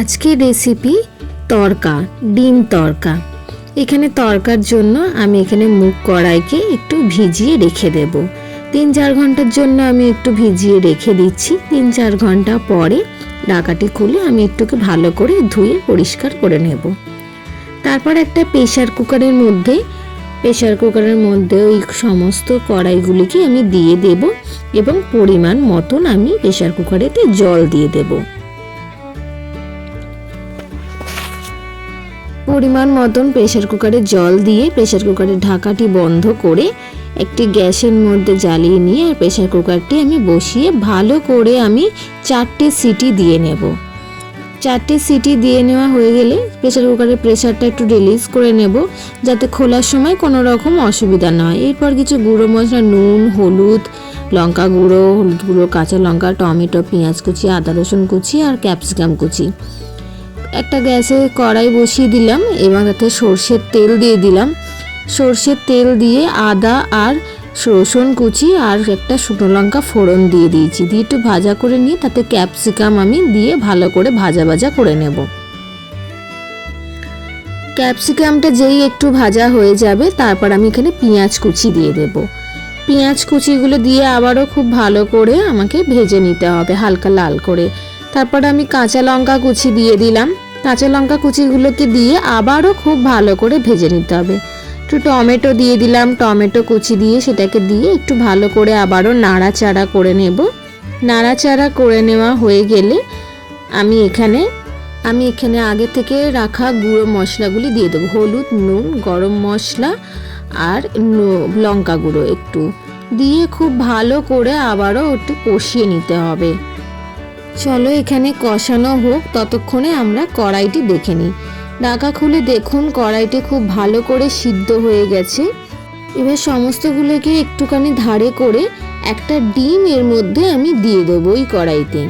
আজকের রেসিপি তরকা, ডিম তরকা। এখানে তরকার জন্য আমি এখানে মুগ কড়াইকে একটু ভিজিয়ে রেখে দেব। তিন চার ঘণ্টার জন্য আমি একটু ভিজিয়ে রেখে দিচ্ছি। তিন চার ঘণ্টা পরে ডাকাটি খুলে আমি একটুকে ভালো করে ধুয়ে পরিষ্কার করে নেব। তারপর একটা প্রেশার কুকারের মধ্যে প্রেশার কুকারের মধ্যে ওই সমস্ত কড়াইগুলিকে আমি দিয়ে দেব এবং পরিমাণ মতন আমি প্রেশার কুকারেতে জল দিয়ে দেবো। পরিমাণ মতন প্রেশার কুকারে জল দিয়ে প্রেশার কুকারের ঢাকাটি বন্ধ করে একটি গ্যাসের মধ্যে জ্বালিয়ে নিয়ে প্রেশার কুকারটি আমি বসিয়ে ভালো করে আমি চারটে সিটি দিয়ে নেব। চারটে সিটি দিয়ে নেওয়া হয়ে গেলে প্রেশার কুকারের প্রেশারটা একটু রিলিজ করে নেব যাতে খোলার সময় কোনো রকম অসুবিধা না হয়। এরপর কিছু গুঁড়ো মশলা, নুন, হলুদ, লঙ্কা গুঁড়ো, হলুদ গুঁড়ো, কাঁচা লঙ্কা, টমেটো, পেঁয়াজ কুচি, আদা রসুন কুচি আর ক্যাপসিকাম কুচি। একটা গ্যাসে কড়াই বসিয়ে দিলাম এবং তাতে সর্ষের তেল দিয়ে দিলাম। সর্ষের তেল দিয়ে আদা আর রসুন কুচি আর একটা শুকনো লঙ্কা ফোড়ন দিয়ে দিয়েছি। দিয়ে একটু ভাজা করে নিয়ে তাতে ক্যাপসিকাম আমি দিয়ে ভালো করে ভাজা ভাজা করে নেব। ক্যাপসিকামটা যেই একটু ভাজা হয়ে যাবে, তারপর আমি এখানে পেঁয়াজ কুচি দিয়ে দেব। পেঁয়াজ কুচিগুলো দিয়ে আবারও খুব ভালো করে আমাকে ভেজে নিতে হবে, হালকা লাল করে। তারপর আমি কাঁচা লঙ্কা কুচি দিয়ে দিলাম। কাঁচা লঙ্কা কুচিগুলোকে দিয়ে আবারও খুব ভালো করে ভেজে নিতে হবে। একটু টমেটো দিয়ে দিলাম। টমেটো কুচি দিয়ে সেটাকে দিয়ে একটু ভালো করে আবারও নাড়াচাড়া করে নেব। নাড়াচাড়া করে নেওয়া হয়ে গেলে আমি এখানে আমি এখানে আগে থেকে রাখা গুঁড়ো মশলাগুলি দিয়ে দেবো। হলুদ, নুন, গরম মশলা আর লঙ্কা গুঁড়ো একটু। দিয়ে খুব ভালো করে আবারও একটু কষিয়ে নিতে হবে। চলো এখানে কষানো হোক, ততক্ষণে আমরা কড়াইটি দেখে নিই। ঢাকা খুলে দেখুন, কড়াইটি খুব ভালো করে সিদ্ধ হয়ে গেছে। এবার সমস্তগুলোকে একটুখানি ধারে করে একটা ডিম এর মধ্যে আমি দিয়ে দেবো ওই কড়াইতে।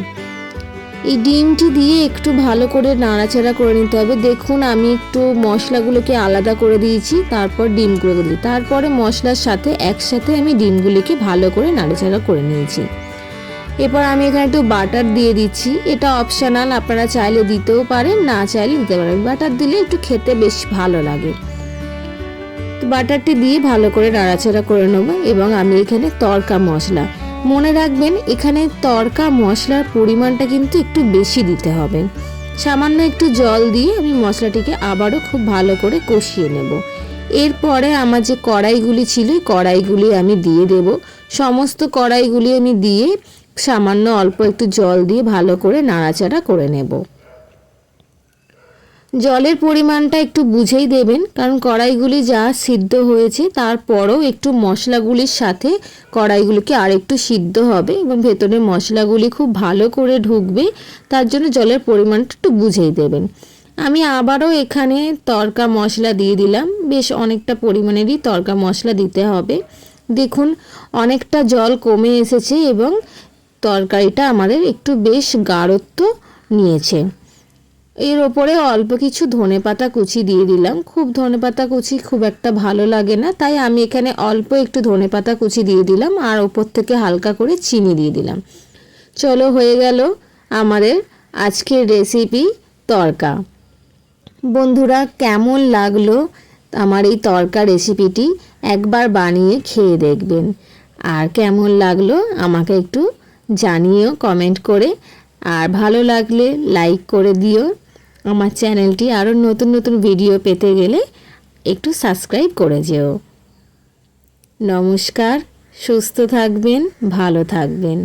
এই ডিমটি দিয়ে একটু ভালো করে নাড়াচাড়া করে নিতে হবে। দেখুন, আমি একটু মশলাগুলোকে আলাদা করে দিয়েছি, তারপর ডিমগুলো দিই। তারপরে মশলার সাথে একসাথে আমি ডিমগুলিকে ভালো করে নাড়াচাড়া করে নিয়েছি। এরপর আমি এখানে একটু বাটার দিয়ে দিচ্ছি। এটা অপশনাল আপনারা চাইলে দিতেও পারেন, না চাইলে দিতে পারেন। বাটার দিলে একটু খেতে বেশ ভালো লাগে। তো বাটারটি দিয়ে ভালো করে নাড়াচাড়া করে নেব এবং আমি এখানে তরকা মশলা। মনে রাখবেন, এখানে তরকা মশলার পরিমাণটা কিন্তু একটু বেশি দিতে হবে। সামান্য একটু জল দিয়ে আমি মশলাটিকে আবারও খুব ভালো করে কষিয়ে নেব। এরপরে আমার যে কড়াইগুলি ছিল কড়াইগুলি আমি দিয়ে দেব। সমস্ত কড়াইগুলি আমি দিয়ে সামান্য অল্প একটু জল দিয়ে ভালো করে নাড়াচাড়া করে নেব। জলের পরিমাণটা একটু বুঝেই দেবেন, কারণ কড়াইগুলি যা সিদ্ধ হয়েছে তারপরও একটু মশলাগুলির সাথে কড়াইগুলিকে আর একটু সিদ্ধ হবে এবং ভেতরে মশলাগুলি খুব ভালো করে ঢুকবে, তার জন্য জলের পরিমাণটা একটু বুঝেই দেবেন। আমি আবারও এখানে তরকা মশলা দিয়ে দিলাম, বেশ অনেকটা পরিমাণেরই তরকা মশলা দিতে হবে। দেখুন, অনেকটা জল কমে এসেছে এবং তরকারিটা আমাদের একটু বেশ গাঢ়ত্ব নিয়েছে। এর ওপরে অল্প কিছু ধনে পাতা কুচি দিয়ে দিলাম। খুব ধনে পাতা কুচি খুব একটা ভালো লাগে না, তাই আমি এখানে অল্প একটু ধনে পাতা কুচি দিয়ে দিলাম আর ওপর থেকে হালকা করে চিনি দিয়ে দিলাম। চলো, হয়ে গেল আমাদের আজকের রেসিপি তরকা। বন্ধুরা, কেমন লাগল আমার এই তরকা রেসিপিটি একবার বানিয়ে খেয়ে দেখবেন। আর কেমন লাগল আমাকে একটু জানিও কমেন্ট করে। আর ভালো লাগলে লাইক করে দিও। আমার চ্যানেলটি আরও নতুন নতুন ভিডিও পেতে গেলে একটু সাবস্ক্রাইব করে যেও। নমস্কার, সুস্থ থাকবেন, ভালো থাকবেন।